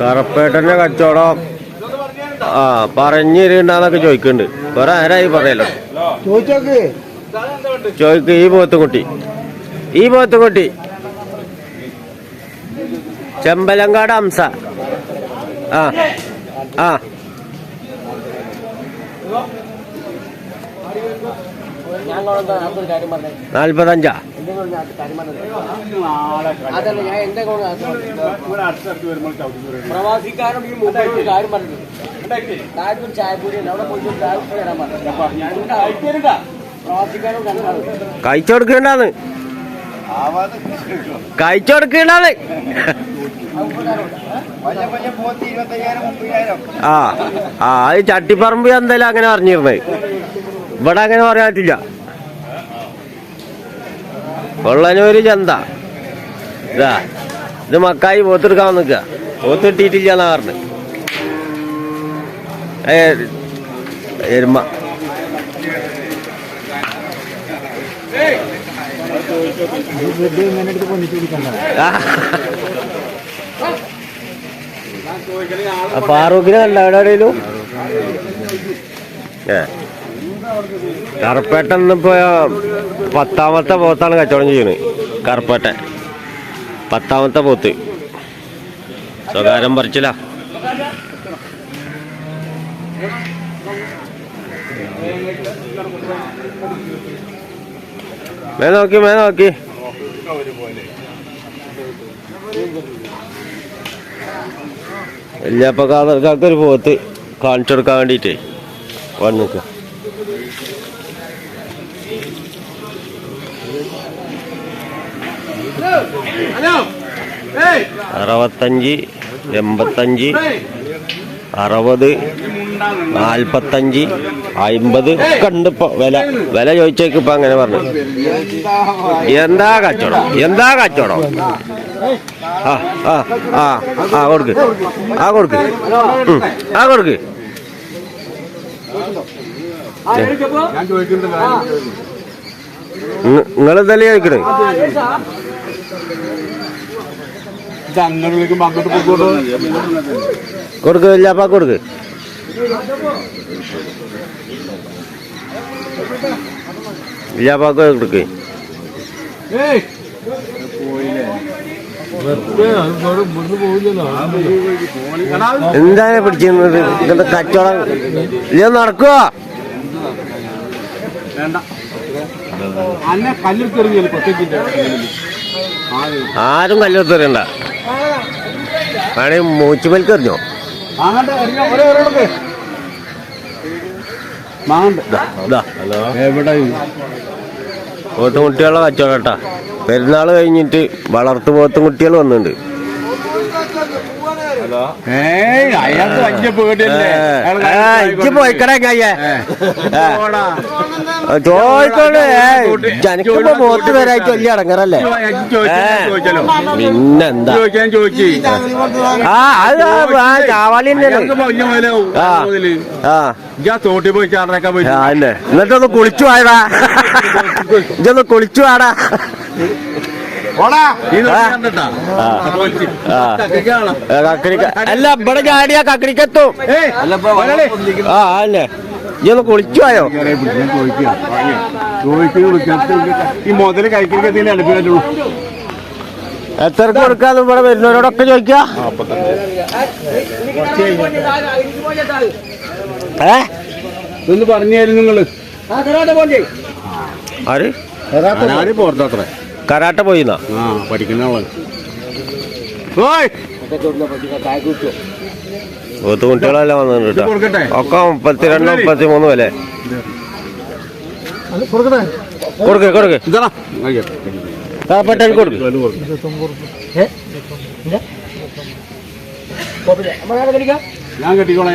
കറപ്പേട്ടന്റെ കച്ചവടം ആ പറഞ്ഞിരുണ്ടാന്നൊക്കെ ചോദിക്കുന്നുണ്ട് വേറെ ആരായി പറയല്ലോ? ചോദിക്ക് ഈ പോത്തുംകുട്ടി ഈ പോത്തുംകുട്ടി ചെമ്പലങ്കാട് ഹംസ ആ ആ. നാൽപ്പത്തഞ്ചാ? അതല്ല ഞാൻ എന്റെ ഈ മുമ്പ് കാര്യം പറഞ്ഞു താഴത്തൊരു ചായപ്പൊടി. അവിടെ പോയിട്ട് ഒരു ചായ കുടിച്ച് വരാൻ പറഞ്ഞു പ്രവാസിക്കാരും കണ്ടാണ് കഴിച്ചു കൊടുക്കണ്ടാന്ന് കഴിച്ചു കൊടുക്കണ്ടാന്ന് ആ ആ അത് ചട്ടിപ്പറമ്പ് എന്തായാലും അങ്ങനെ പറഞ്ഞിരുന്നത്. ഇവിടെ അങ്ങനെ പറയാൻ പറ്റില്ല. കൊള്ളനൂര് ചന്ത ഇതാ ഇത് മക്കായി പോത്തെടുക്കാൻ നിൽക്കുക പോത്തിട്ടിട്ടില്ല എന്നാ പറഞ്ഞു എരുമ ഫാറൂഖിനെ കണ്ട എവിടെയും ഏ കറുപ്പേട്ടൻ ഇപ്പോ പത്താമത്തെ പോത്താണ് കച്ചവടം ചെയ്യുന്നത് കറുപ്പേട്ടൻ പത്താമത്തെ പോത്ത്. സ്വകാര്യം പറിച്ചില്ല മേ നോക്കി മേ നോക്കി. വല്യപ്പക്കാർക്ക് ഒരു പോത്ത് കാണിച്ചു കൊടുക്കാൻ വേണ്ടിട്ടേ വന്നിക്ക. അറുപത്തഞ്ച് എൺപത്തഞ്ച് അറുപത് നാൽപ്പത്തഞ്ച് അമ്പത്. ഒക്കെ ഉണ്ട് ഇപ്പൊ വില വില ചോദിച്ചേക്ക് ഇപ്പൊ അങ്ങനെ പറഞ്ഞു. എന്താ കച്ചവടം? എന്താ കച്ചവടം? ആ ആ ആ ആ കൊടുക്ക്. ആ കൊടുക്ക്. ആ കൊടുക്ക്. നിങ്ങൾ ഇതല്ലേ ചോദിക്കണേ? അങ്ങോട്ട് അങ്ങോട്ട് പോയിക്കോളൂ കൊടുക്ക് ഇല്ലപ്പാ കൊടുക്ക്. ഇല്ലപ്പാക്ക് കൊടുക്ക്. എന്താണ് പിടിച്ചിരുന്നത്? ഇതിന്റെ കച്ചവടം. ഇല്ല നടക്കുവോ? വേണ്ട. ആരും. കല്ലെടുത്തെറിയണ്ട വേണേ മൂച്ചുമൽക്ക് എറിഞ്ഞോ? പോത്തും കുട്ടികളുടെ കച്ചവടം കേട്ടാ. പെരുന്നാൾ കഴിഞ്ഞിട്ട് വളർത്തു പോത്തും കുട്ടികൾ വന്നിട്ടുണ്ട്. അയാൾക്ക് വലിയ പേടിയല്ലേ? അയാൾ ഏ, ഇജ്ജ് പോയിക്കട കയ്യേ. പോടാ. ചോദിക്കോളൂ ജനക്കിപ്പോ പോത്ത് വരായിട്ട് വലിയ അടങ്ങറല്ലേ? ചോദിച്ചാലോ? ചോദിച്ചാലോ? പിന്നെന്താ? ആ അത് ആ- ചാവാളി തോട്ടി പോയി ചാടാക്കാൻ പോയി എന്നിട്ടൊന്ന് കുളിച്ചു ആയടാ ഇതൊന്ന് കുളിച്ചു ആടാ കക്കരിക്ക. അല്ല ഇവിടെ ചാടിയാ കക്കരിക്കെത്തും. ആ അല്ലേ? ചോദിക്കുക. വിളിക്കുന്നു. ഈ മുതൽ കഴിക്കുന്നതിന് അടുപ്പിട്ടുള്ളൂ എത്രക്ക് കൊടുക്കാന്ന് ഇവിടെ വരുന്നവരോടൊക്കെ ചോദിക്കാ? ഏ? ഇതൊന്ന് പറഞ്ഞു തരും നിങ്ങൾ. ആര്? പുറത്തത്ര കരാട്ട പോയിന്നാ? ആ പഠിക്കുന്ന കുട്ടികളെല്ലാം വന്നിട്ടുണ്ട്? കേട്ടോ. ഒക്കെ മുപ്പത്തിരണ്ട് മുപ്പത്തി മൂന്ന് വില കൊടുക്ക്. ഞാൻ കെട്ടിക്കോളാം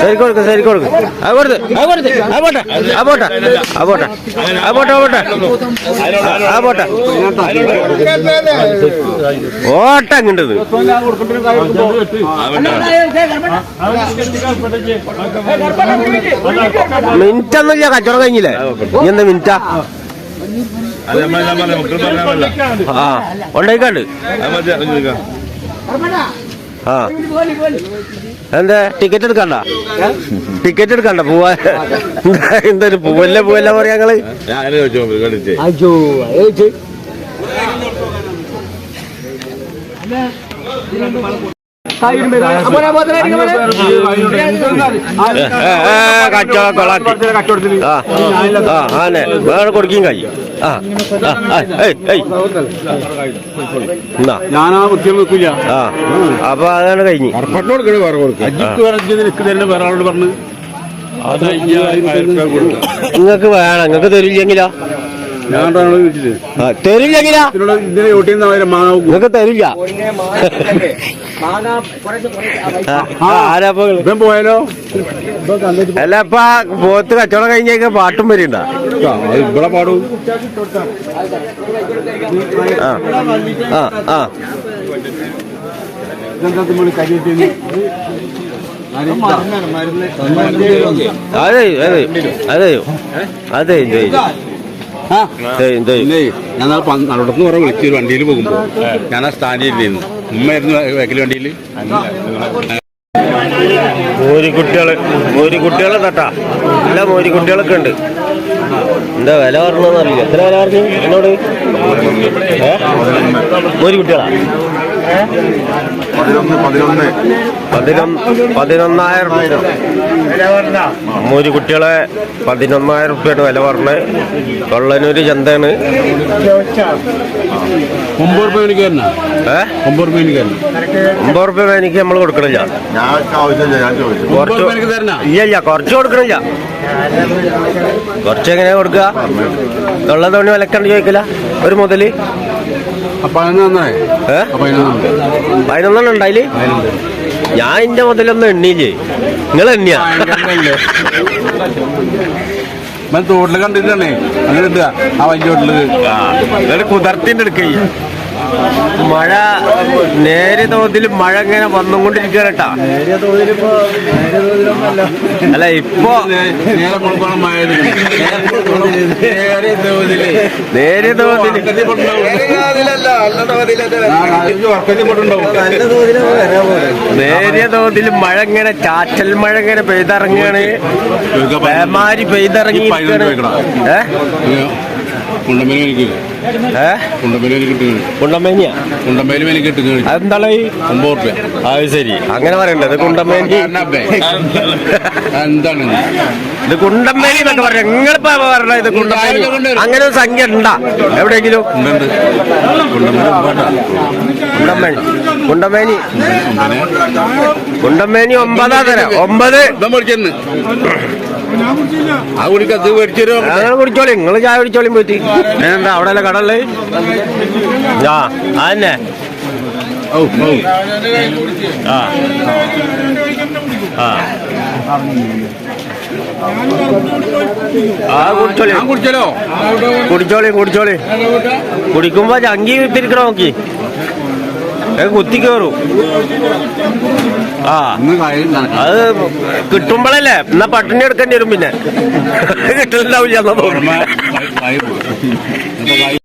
ശരി കൊടുക്ക് ശരി കൊടുക്ക്. അത് കൊടുത്ത് അത് കൊടുത്ത് അത് പോട്ടെ അത് പോട്ടെ അത് പോട്ടെ അത് പോട്ടെ പോട്ടെ. അത് പോട്ടെ. ഓട്ട അങ്ങോട്ട് മിനിറ്റ് ഒന്നുമില്ല കച്ചവടം കഴിഞ്ഞില്ലേ? ഇനി എന്താ മിനിറ്റാ? ആ ഉണ്ടായിക്കാണ്ട്. ആ എന്താ ടിക്കറ്റ് എടുക്കണ്ട ടിക്കറ്റ് എടുക്കണ്ട പോവാ എന്താ പൂവല്ല പൂവല്ല പറയാ ഞങ്ങൾ കച്ചവടം കൊളാക്കി ആ ആനെ വേറെ കൊടുക്കുകയും കഴിയും ഞാൻ ആ വൃത്തിയിൽ വെക്കില്ല ആ അപ്പൊ അതാണ് കഴിഞ്ഞു. നിങ്ങക്ക് വേണം നിങ്ങക്ക് തരില്ലെങ്കിലോ? തരില്ല പോയാലോ? അല്ല ഇപ്പൊ പോത്ത് കച്ചവടം കഴിഞ്ഞേക്ക് പാട്ടും വരണ്ട ആ, അത് ഇവിടെ പാടും. ആ ആ ആ. ഇതെന്താ നമ്മൾ കരിയെത്തിന്ന് അതെ അതെ അതെ അതെ. ഞാൻ നടത്തുന്ന കുറെ വിളിച്ചു ഒരു വണ്ടിയിൽ പോകുമ്പോ ഞാൻ ആ ഇരുന്നു ഉമ്മയായിരുന്നു വേക്കൽ വണ്ടിയിൽ. മോരിക്കുട്ടികൾ മോരിക്കുട്ടികളെ തട്ടാ. എല്ലാ മോരിക്കുട്ടികളൊക്കെ ഉണ്ട്. എന്താ വില പറഞ്ഞതെന്ന് എത്ര വില പറഞ്ഞു? എന്നോട്? മോരിക്കുട്ടികളാ പതിനൊന്ന് പതിനൊന്ന് പതിനൊന്ന് പതിനൊന്നായിരം മൂന്ന് കുട്ടികളെ പതിനൊന്നായിരം റുപ്യാണ് വില പറഞ്ഞത്. കൊള്ളനൂര് ചന്തയാണ്. ഒമ്പത് റുപ്യ മേനിക്ക് ഏ? ഒമ്പത് റുപ്യ മേടിക്കാരനാ ഒമ്പത് റുപ്യ എനിക്ക് നമ്മൾ കൊടുക്കണില്ല. ഇല്ല ഇല്ല കുറച്ച് കൊടുക്കണില്ല. കുറച്ച് എങ്ങനെയാ കൊടുക്കുക? കൊള്ളതോണി വിലക്കണ്ട് ചോദിക്കില്ല ഒരു മുതൽ. പതിനൊന്നെണ്ണം ഉണ്ടായിൽ ഞാൻ എന്റെ മുതലൊന്നും എണ്ണിയില്ലേ നിങ്ങൾ എണ്ണിയാ? തോട്ടിൽ കണ്ടിട്ടാണേ അങ്ങനെ ആ വലിയ എന്നിട്ട് കുതിർത്തിന്റെ എടുക്കേ മഴ നേരിയ തോതിൽ മഴ ഇങ്ങനെ വന്നുകൊണ്ടിരിക്കുകയാണ് കേട്ടാ. അല്ല ഇപ്പോ നേരിയ തോതിൽ നേരിയ തോതിൽ മഴ ഇങ്ങനെ ചാറ്റൽ മഴ ഇങ്ങനെ പെയ്തിറങ്ങുകയാണ്. പേമാരി പെയ്തിറങ്ങി ഏ? അത് ശരി. അങ്ങനെ പറയണ്ടത് കുണ്ടമേനി എന്താണ് ഇത്? കുണ്ടമ്പേനി എന്നൊക്കെ പറയാം. നിങ്ങളിപ്പോ പറഞ്ഞ ഇത് കുണ്ടമ്പേനി അങ്ങനെ ഒരു സംഖ്യ ഉണ്ടാ എവിടെയെങ്കിലും? കുണ്ടമേനി കുണ്ടമേനി. കുണ്ടമേനി. ഒമ്പതാ തരാം. ഒമ്പത്. ഇപ്പം മേടിച്ചെന്ന് ആ കുടിക്ക് അത് മേടിച്ചു കുടിച്ചോളി നിങ്ങൾ ചായ കുടിച്ചോളിയും പോയിട്ട്. എന്താ അവിടെ അല്ലേ കടല്ലേ ആ അതന്നെ. ഓ ഓ ആ. ആ. ആ കുടിച്ചോളി. ഞാൻ കുടിച്ചല്ലോ കുടിച്ചോളി കുടിച്ചോളി. കുടിക്കുമ്പോ ചങ്കി വിത്തിരിക്കണ നോക്കി. കുത്തി കയറും ആ. അത് കിട്ടുമ്പോഴല്ലേ? എന്നാ പട്ടിണി എടുക്കേണ്ടി വരും പിന്നെ. എന്നാ തോന്നുന്നു.